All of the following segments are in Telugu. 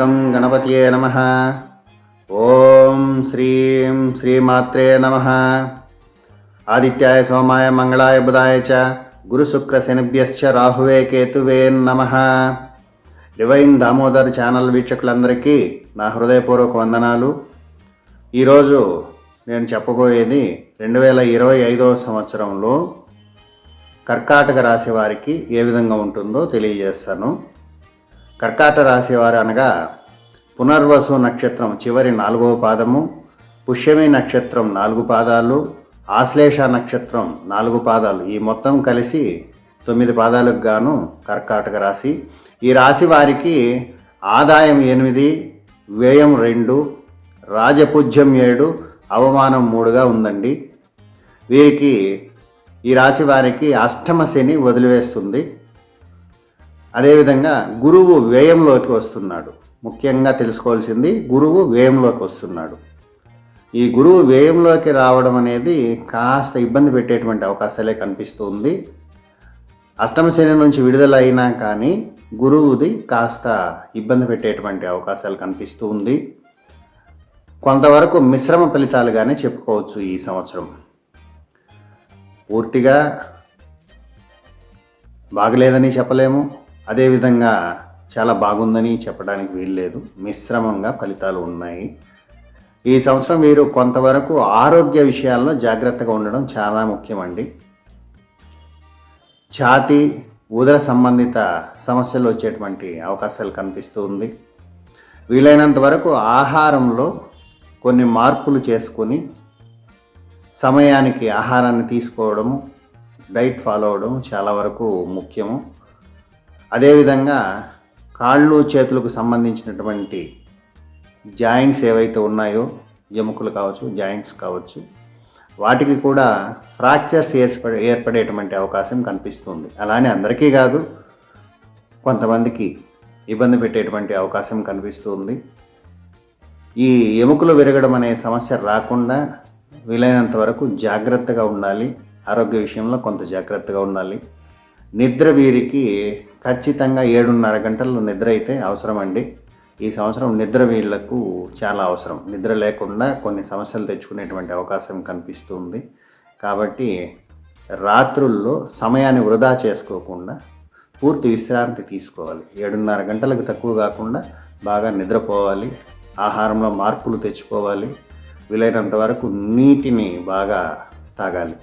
గం గణపతియే నమ ఓం శ్రీం శ్రీమాత్రే నమ ఆదిత్యాయ సోమాయ మంగళాయ బుధాయ చ గురుశుక్రశనిభ్యశ్చ రాహువే కేతువే నమ డివైన్ దామోదర్ ఛానల్ వీక్షకులందరికీ నా హృదయపూర్వక వందనాలు. ఈరోజు నేను చెప్పబోయేది రెండు వేల ఇరవై ఐదవ సంవత్సరంలో కర్కాటక రాశి వారికి ఏ విధంగా ఉంటుందో తెలియజేస్తాను. కర్కాట రాశివారు అనగా పునర్వసు నక్షత్రం చివరి నాలుగవ పాదము పుష్యమి నక్షత్రం నాలుగు పాదాలు ఆశ్లేష నక్షత్రం నాలుగు పాదాలు. ఈ మొత్తం కలిసి తొమ్మిది పాదాలకు గాను కర్కాటక రాశి. ఈ రాశి వారికి ఆదాయం ఎనిమిది వ్యయం రెండు రాజపూజ్యం ఏడు అవమానం మూడుగా ఉందండి. వీరికి ఈ రాశి వారికి అష్టమ శని వదిలివేస్తుంది. అదేవిధంగా గురువు వ్యయంలోకి వస్తున్నాడు. ముఖ్యంగా తెలుసుకోవాల్సింది గురువు వ్యయంలోకి వస్తున్నాడు. ఈ గురువు వ్యయంలోకి రావడం అనేది కాస్త ఇబ్బంది పెట్టేటువంటి అవకాశాలే కనిపిస్తుంది. అష్టమశని నుంచి విడుదల అయినా కానీ గురువుది కాస్త ఇబ్బంది పెట్టేటువంటి అవకాశాలు కనిపిస్తూ ఉంది కొంతవరకు మిశ్రమ ఫలితాలుగానే చెప్పుకోవచ్చు ఈ సంవత్సరం. పూర్తిగా బాగలేదని చెప్పలేము. అదేవిధంగా చాలా బాగుందని చెప్పడానికి వీల్లేదు. మిశ్రమంగా ఫలితాలు ఉన్నాయి. ఈ సంవత్సరం మీరు కొంతవరకు ఆరోగ్య విషయాల్లో జాగ్రత్తగా ఉండడం చాలా ముఖ్యమండి. ఛాతి ఉదర సంబంధిత సమస్యలు వచ్చేటువంటి అవకాశాలు కనిపిస్తూ ఉంది. వీలైనంత వరకు ఆహారంలో కొన్ని మార్పులు చేసుకొని సమయానికి ఆహారాన్ని తీసుకోవడము డైట్ ఫాలో అవడం చాలా వరకు ముఖ్యము. అదేవిధంగా కాళ్ళు చేతులకు సంబంధించినటువంటి జాయింట్స్ ఏవైతే ఉన్నాయో ఎముకలు కావచ్చు జాయింట్స్ కావచ్చు వాటికి కూడా ఫ్రాక్చర్స్ ఏర్పడే ఏర్పడేటువంటి అవకాశం కనిపిస్తుంది. అలానే అందరికీ కాదు కొంతమందికి ఇబ్బంది పెట్టేటువంటి అవకాశం కనిపిస్తుంది. ఈ ఎముకలు విరగడం అనే సమస్య రాకుండా వీలైనంత వరకు జాగ్రత్తగా ఉండాలి. ఆరోగ్య విషయంలో కొంత జాగ్రత్తగా ఉండాలి. నిద్ర వీరికి ఖచ్చితంగా ఏడున్నర గంటలు నిద్ర అయితే అవసరం అండి ఈ సంవత్సరం నిద్ర వీళ్ళకు చాలా అవసరం. నిద్ర లేకుండా కొన్ని సమస్యలు తెచ్చుకునేటువంటి అవకాశం కనిపిస్తుంది. కాబట్టి రాత్రుల్లో సమయాన్ని వృధా చేసుకోకుండా పూర్తి విశ్రాంతి తీసుకోవాలి. ఏడున్నర గంటలకు తక్కువ కాకుండా బాగా నిద్రపోవాలి. ఆహారంలో మార్పులు తెచ్చుకోవాలి. వీలైనంత వరకు నీటిని బాగా తాగాలి.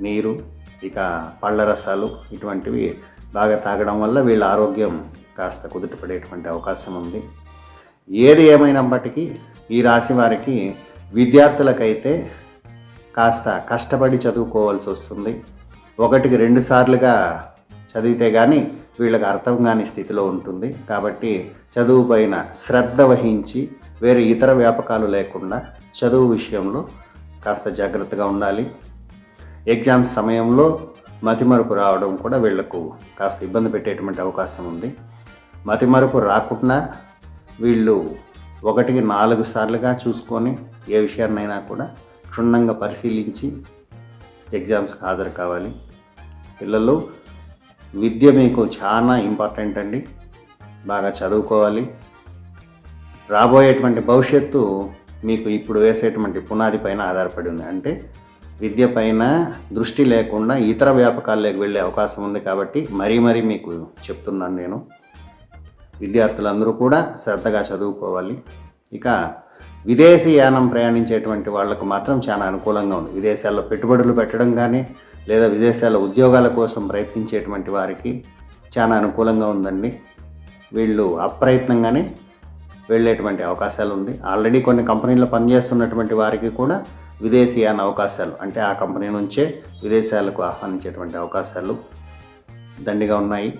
నీరు ఇక పళ్ళ రసాలు ఇటువంటివి బాగా తాగడం వల్ల వీళ్ళ ఆరోగ్యం కాస్త కుదుటపడేటువంటి అవకాశం ఉంది. ఏది ఏమైనప్పటికీ ఈ రాశి వారికి విద్యార్థులకైతే కాస్త కష్టపడి చదువుకోవాల్సి వస్తుంది. ఒకటికి రెండు సార్లుగా చదివితే కానీ వీళ్ళకి అర్థం కాని స్థితిలో ఉంటుంది. కాబట్టి చదువు పైన శ్రద్ధ వహించి వేరే ఇతర వ్యాపకాలు లేకుండా చదువు విషయంలో కాస్త జాగ్రత్తగా ఉండాలి. ఎగ్జామ్స్ సమయంలో మతిమరుపు రావడం కూడా వీళ్ళకు కాస్త ఇబ్బంది పెట్టేటువంటి అవకాశం ఉంది. మతిమరుపు రాకుండా వీళ్ళు ఒకటికి నాలుగు సార్లుగా చూసుకొని ఏ విషయాన్నైనా కూడా క్షుణ్ణంగా పరిశీలించి ఎగ్జామ్స్కి హాజరు కావాలి. పిల్లలు విద్య మీకు చాలా ఇంపార్టెంట్ అండి. బాగా చదువుకోవాలి. రాబోయేటువంటి భవిష్యత్తు మీకు ఇప్పుడు వేసేటువంటి పునాది పైన ఆధారపడి ఉంది. అంటే విద్య పైన దృష్టి లేకుండా ఇతర వ్యాపకాల్లోకి వెళ్ళే అవకాశం ఉంది కాబట్టి మరీ మరీ మీకు చెప్తున్నాను నేను. విద్యార్థులందరూ కూడా శ్రద్ధగా చదువుకోవాలి. ఇక విదేశీ యానం ప్రయాణించేటువంటి వాళ్ళకు మాత్రం చాలా అనుకూలంగా ఉంది. విదేశాల్లో పెట్టుబడులు పెట్టడం కానీ లేదా విదేశాల ఉద్యోగాల కోసం ప్రయత్నించేటువంటి వారికి చాలా అనుకూలంగా ఉందండి. వీళ్ళు అప్రయత్నంగానే వెళ్ళేటువంటి అవకాశాలు ఉంది. ఆల్రెడీ కొన్ని కంపెనీల్లో పనిచేస్తున్నటువంటి వారికి కూడా విదేశీయాన అవకాశాలు అంటే ఆ కంపెనీ నుంచే విదేశాలకు ఆహ్వానించేటువంటి అవకాశాలు దండిగా ఉన్నాయి.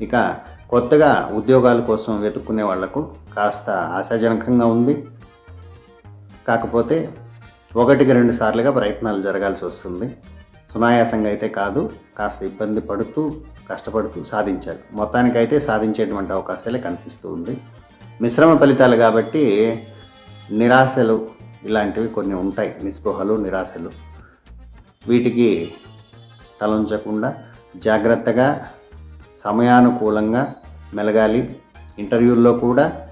ఇక కొత్తగా ఉద్యోగాల కోసం వెతుక్కునే వాళ్ళకు కాస్త ఆశాజనకంగా ఉంది. కాకపోతే ఒకటికి రెండు సార్లుగా ప్రయత్నాలు జరగాల్సి వస్తుంది. సునాయాసంగా అయితే కాదు కాస్త ఇబ్బంది పడుతూ కష్టపడుతూ సాధించాలి మొత్తానికైతే సాధించేటువంటి అవకాశాలే కనిపిస్తూ ఉంది. మిశ్రమ ఫలితాలు కాబట్టి నిరాశలు ఇలాంటివి కొన్ని ఉంటాయి నిస్పృహలు నిరాశలు. వీటికి తలంచకుండా జాగ్రత్తగా సమయానుకూలంగా మెలగాలి. ఇంటర్వ్యూల్లో కూడా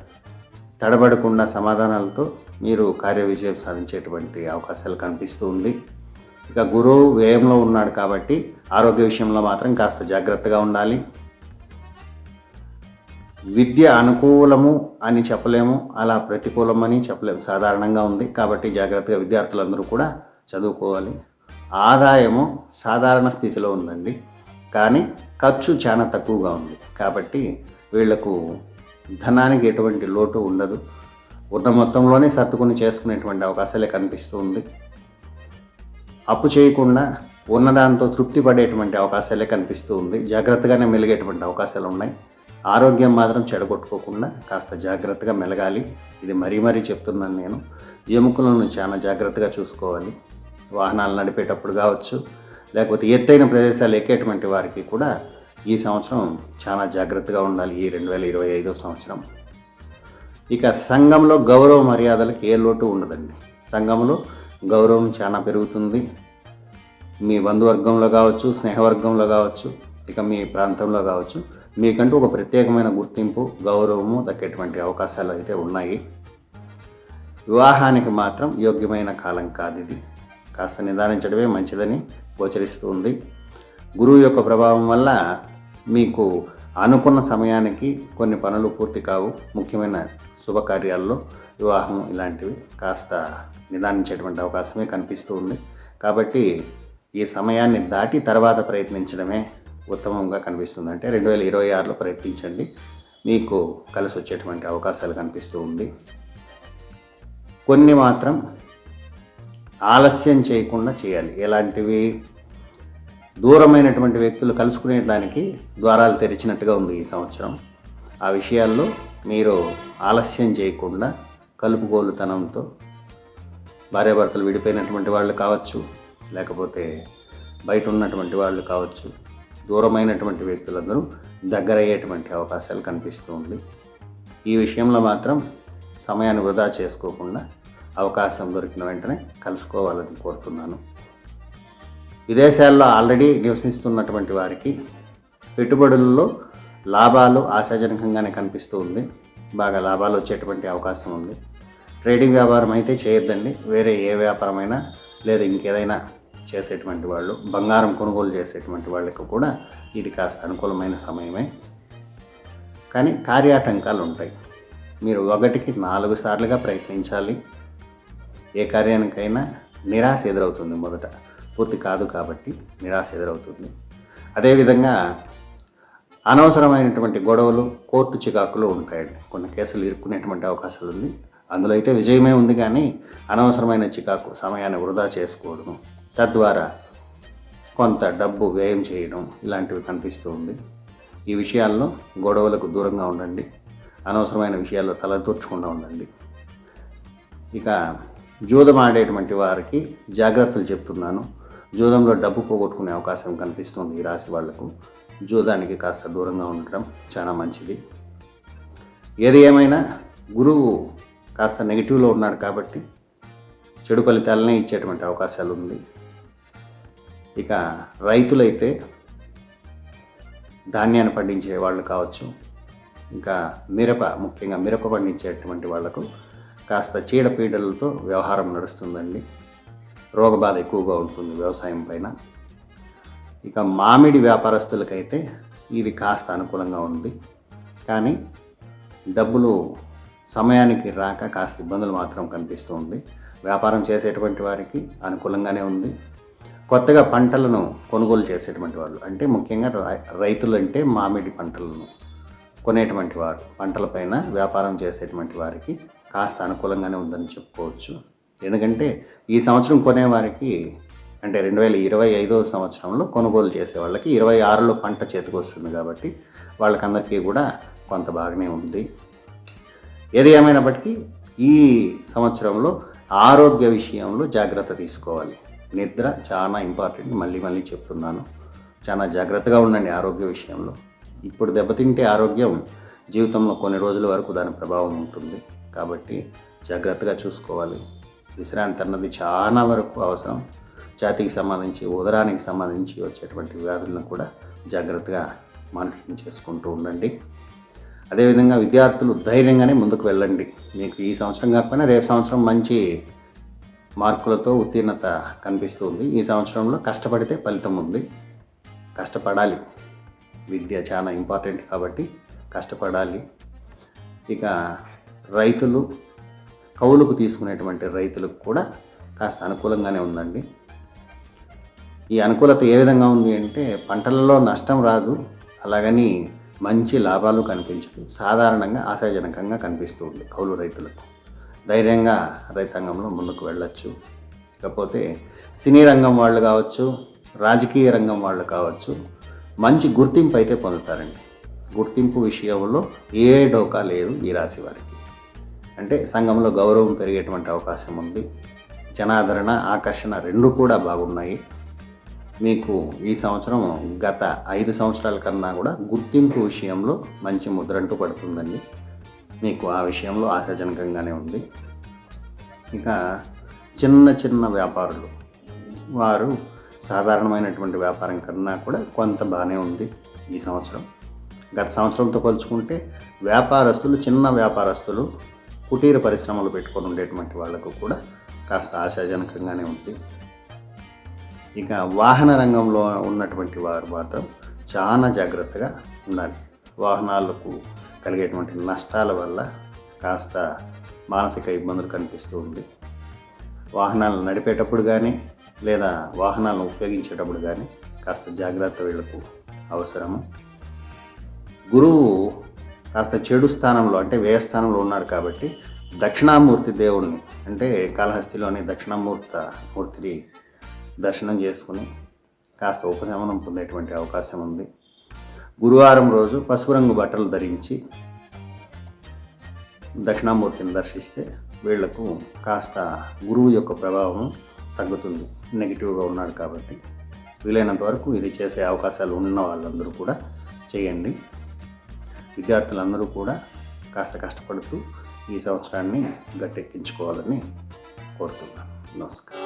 తడబడకుండా సమాధానాలతో మీరు కార్య విజయం సాధించేటువంటి అవకాశాలు కనిపిస్తూ ఉంది. ఇక గురువు వ్యయంలో ఉన్నాడు కాబట్టి ఆరోగ్య విషయంలో మాత్రం కాస్త జాగ్రత్తగా ఉండాలి. విద్య అనుకూలము అని చెప్పలేము అలా ప్రతికూలమని చెప్పలేము. సాధారణంగా ఉంది. కాబట్టి జాగ్రత్తగా విద్యార్థులందరూ కూడా చదువుకోవాలి. ఆదాయము సాధారణ స్థితిలో ఉందండి. కానీ ఖర్చు చాలా తక్కువగా ఉంది. కాబట్టి వీళ్ళకు ధనానికి ఎటువంటి లోటు ఉండదు. ఉన్న మొత్తంలోనే సర్దుకుని చేసుకునేటువంటి అవకాశాలే కనిపిస్తూ ఉంది. అప్పు చేయకుండా ఉన్నదాంతో తృప్తి పడేటువంటి అవకాశాలే కనిపిస్తూ ఉంది. జాగ్రత్తగానే మెలిగేటువంటి అవకాశాలు ఉన్నాయి. ఆరోగ్యం మాత్రం చెడగొట్టుకోకుండా కాస్త జాగ్రత్తగా మెలగాలి. ఇది మరీ మరీ చెప్తున్నాను నేను. ఎముకలను చాలా జాగ్రత్తగా చూసుకోవాలి. వాహనాలు నడిపేటప్పుడు కావచ్చు లేకపోతే ఎత్తైన ప్రదేశాలు ఎక్కేటువంటి వారికి కూడా ఈ సంవత్సరం చాలా జాగ్రత్తగా ఉండాలి. ఈ రెండు వేల ఇరవై ఐదో సంవత్సరం. ఇక సంఘంలో గౌరవ మర్యాదలకు ఏ లోటు ఉండదండి. సంఘంలో గౌరవం చాలా పెరుగుతుంది. మీ బంధువర్గంలో కావచ్చు స్నేహవర్గంలో కావచ్చు ఇక మీ ప్రాంతంలో కావచ్చు. మీకంటూ ఒక ప్రత్యేకమైన గుర్తింపు గౌరవము దక్కేటువంటి అవకాశాలు అయితే ఉన్నాయి. వివాహానికి మాత్రం యోగ్యమైన కాలం కాదు ఇది. కాస్త నిదానించడమే మంచిదని గోచరిస్తూ ఉంది. గురువు యొక్క ప్రభావం వల్ల మీకు అనుకున్న సమయానికి కొన్ని పనులు పూర్తి కావు. ముఖ్యమైన శుభకార్యాల్లో వివాహం ఇలాంటివి కాస్త నిదానించేటువంటి అవకాశమే కనిపిస్తూ ఉంది. కాబట్టి ఈ సమయాన్ని దాటి తర్వాత ప్రయత్నించడమే ఉత్తమంగా కనిపిస్తుంది. అంటే రెండు వేల ఇరవై ఆరులో ప్రయత్నించండి. మీకు కలిసి వచ్చేటువంటి అవకాశాలు కనిపిస్తూ ఉంది. కొన్ని మాత్రం ఆలస్యం చేయకుండా చేయాలి. ఎలాంటివి? దూరమైనటువంటి వ్యక్తులు కలుసుకునేటానికి ద్వారాలు తెరిచినట్టుగా ఉంది ఈ సంవత్సరం. ఆ విషయాల్లో మీరు ఆలస్యం చేయకుండా కలుపుగోలుతనంతో భార్యాభర్తలు విడిపోయినటువంటి వాళ్ళు కావచ్చు లేకపోతే బయట ఉన్నటువంటి వాళ్ళు కావచ్చు దూరమైనటువంటి వ్యక్తులందరూ దగ్గరయ్యేటువంటి అవకాశాలు కనిపిస్తూ ఉంది. ఈ విషయంలో మాత్రం సమయాన్ని వృధా చేసుకోకుండా అవకాశం దొరికిన వెంటనే కలుసుకోవాలని కోరుతున్నాను. విదేశాల్లో ఆల్రెడీ నివసిస్తున్నటువంటి వారికి పెట్టుబడుల్లో లాభాలు ఆశాజనకంగానే కనిపిస్తూ ఉంది. బాగా లాభాలు వచ్చేటువంటి అవకాశం ఉంది. ట్రేడింగ్ వ్యాపారం అయితే చేయొద్దండి. వేరే ఏ వ్యాపారమైనా లేదా ఇంకేదైనా చేసేటువంటి వాళ్ళు బంగారం కొనుగోలు చేసేటువంటి వాళ్ళకు కూడా ఇది కాస్త అనుకూలమైన సమయమే. కానీ కార్యాటంకాలు ఉంటాయి. మీరు ఒకటికి నాలుగు సార్లుగా ప్రయత్నించాలి. ఏ కార్యానికైనా నిరాశ ఎదురవుతుంది మొదట. పూర్తి కాదు కాబట్టి నిరాశ ఎదురవుతుంది. అదేవిధంగా అనవసరమైనటువంటి గొడవలు కోర్టు చికాకులు ఉంటాయండి. కొన్ని కేసులు ఇరుక్కునేటువంటి అవకాశాలు ఉంది అందులో అయితే విజయమే ఉంది కానీ అనవసరమైన చికాకు సమయాన్ని వృధా చేసుకోవడము. తద్వారా కొంత డబ్బు వ్యయం చేయడం ఇలాంటివి కనిపిస్తూ ఉంది. ఈ విషయాల్లో గొడవలకు దూరంగా ఉండండి. అనవసరమైన విషయాల్లో తలదూర్చకుండా ఉండండి. ఇక జూదం ఆడేటువంటి వారికి జాగ్రత్తలు చెప్తున్నాను. జూదంలో డబ్బు పోగొట్టుకునే అవకాశం కనిపిస్తుంది ఈ రాశి వాళ్ళకు. జూదానికి కాస్త దూరంగా ఉండడం చాలా మంచిది. ఏది ఏమైనా గురువు కాస్త నెగిటివ్లో ఉన్నాడు కాబట్టి చెడు ఫలితాలనే ఇచ్చేటువంటి అవకాశాలు ఉంది ఇక రైతులైతే ధాన్యాన్ని పండించే వాళ్ళు కావచ్చు ఇంకా మిరప ముఖ్యంగా మిరప పండించేటువంటి వాళ్ళకు కాస్త చీడపీడలతో వ్యవహారం నడుస్తుందండి. రోగబాధ ఎక్కువగా ఉంటుంది వ్యవసాయం పైన. ఇక మామిడి వ్యాపారస్తులకైతే ఇది కాస్త అనుకూలంగా ఉంది. కానీ డబ్బులు సమయానికి రాక కాస్త ఇబ్బందులు మాత్రం కనిపిస్తూ ఉంది. వ్యాపారం చేసేటువంటి వారికి అనుకూలంగానే ఉంది. కొత్తగా పంటలను కొనుగోలు చేసేటువంటి వాళ్ళు. అంటే ముఖ్యంగా రైతులు అంటే మామిడి పంటలను కొనేటువంటి వారు. పంటలపైన వ్యాపారం చేసేటువంటి వారికి కాస్త అనుకూలంగానే ఉందని చెప్పుకోవచ్చు. ఎందుకంటే ఈ సంవత్సరం కొనేవారికి అంటే రెండు వేల ఇరవై ఐదో సంవత్సరంలో కొనుగోలు చేసే వాళ్ళకి ఇరవై ఆరులో పంట చేతికి వస్తుంది కాబట్టి వాళ్ళకందరికీ కూడా కొంత బాగానే ఉంది. ఏది ఏమైనప్పటికీ ఈ సంవత్సరంలో ఆరోగ్య విషయంలో జాగ్రత్త తీసుకోవాలి. నిద్ర చాలా ఇంపార్టెంట్ మళ్ళీ మళ్ళీ చెప్తున్నాను. చాలా జాగ్రత్తగా ఉండండి ఆరోగ్య విషయంలో. ఇప్పుడు దెబ్బతింటే ఆరోగ్యం జీవితంలో కొన్ని రోజుల వరకు దాని ప్రభావం ఉంటుంది. కాబట్టి జాగ్రత్తగా చూసుకోవాలి. విశ్రాంతి అన్నది చాలా వరకు అవసరం. ఛాతీకి సంబంధించి ఉదరానికి సంబంధించి వచ్చేటువంటి వ్యాధులను కూడా జాగ్రత్తగా మానిటరింగ్ చేసుకుంటూ ఉండండి. అదేవిధంగా విద్యార్థులు ధైర్యంగానే ముందుకు వెళ్ళండి. మీకు ఈ సంవత్సరం కాకపోయినా రేపు సంవత్సరం మంచి మార్కులతో ఉత్తీర్ణత కనిపిస్తుంది. ఈ సంవత్సరంలో కష్టపడితే ఫలితం ఉంది. కష్టపడాలి. విద్య చాలా ఇంపార్టెంట్ కాబట్టి కష్టపడాలి. ఇక రైతులు కౌలుకు తీసుకునేటువంటి రైతులకు కూడా కాస్త అనుకూలంగానే ఉందండి. ఈ అనుకూలత ఏ విధంగా ఉంది అంటే పంటలలో నష్టం రాదు. అలాగని మంచి లాభాలు కనిపించదు. సాధారణంగా ఆశాజనకంగా కనిపిస్తుంది కౌలు రైతులకు. ధైర్యంగా రైతాంగంలో ముందుకు వెళ్ళొచ్చు. ఇకపోతే సినీ రంగం వాళ్ళు కావచ్చు రాజకీయ రంగం వాళ్ళు కావచ్చు మంచి గుర్తింపు అయితే పొందుతారండి. గుర్తింపు విషయంలో ఏ డోకా లేదు ఈ రాశి వారికి. అంటే సంఘంలో గౌరవం పెరిగేటువంటి అవకాశం ఉంది. జనాదరణ ఆకర్షణ రెండు కూడా బాగున్నాయి. మీకు ఈ సంవత్సరం గత ఐదు సంవత్సరాల కన్నా కూడా గుర్తింపు విషయంలో మంచి ముద్రంటూ పడుతుందండి. మీకు ఆ విషయంలో ఆశాజనకంగానే ఉంది. ఇక చిన్న చిన్న వ్యాపారులు వారు సాధారణమైనటువంటి వ్యాపారం కన్నా కూడా కొంత బాగానే ఉంది ఈ సంవత్సరం. గత సంవత్సరంతో పోల్చుకుంటే వ్యాపారస్తులు చిన్న వ్యాపారస్తులు కుటీర పరిశ్రమలు పెట్టుకొని ఉండేటువంటి వాళ్ళకు కూడా కాస్త ఆశాజనకంగానే ఉంది. ఇక వాహన రంగంలో ఉన్నటువంటి వారు మాత్రం చాలా జాగ్రత్తగా ఉండాలి. వాహనాలకు కలిగేటువంటి నష్టాల వల్ల కాస్త మానసిక ఇబ్బందులు కనిపిస్తూ ఉంది. వాహనాలు నడిపేటప్పుడు కానీ లేదా వాహనాలను ఉపయోగించేటప్పుడు కానీ కాస్త జాగ్రత్త వీళ్ళకు అవసరము. గురువు కాస్త చెడు స్థానంలో అంటే వ్యయ స్థానంలో ఉన్నాడు కాబట్టి దక్షిణామూర్తి దేవుణ్ణి అంటే కాళహస్తిలోని దక్షిణామూర్త మూర్తిని దర్శనం చేసుకుని కాస్త ఉపశమనం పొందేటువంటి అవకాశం ఉంది. గురువారం రోజు పసుపు రంగు బట్టలు ధరించి దక్షిణామూర్తిని దర్శిస్తే వీళ్ళకు కాస్త గురువు యొక్క ప్రభావం తగ్గుతుంది. నెగిటివ్గా ఉన్నాడు కాబట్టి వీలైనంత వరకు ఇది చేసే అవకాశాలు ఉన్న వాళ్ళందరూ కూడా చేయండి. విద్యార్థులందరూ కూడా కాస్త కష్టపడుతూ ఈ సంవత్సరాన్ని గట్టెక్కించుకోవాలని కోరుతున్నాను. నమస్కారం.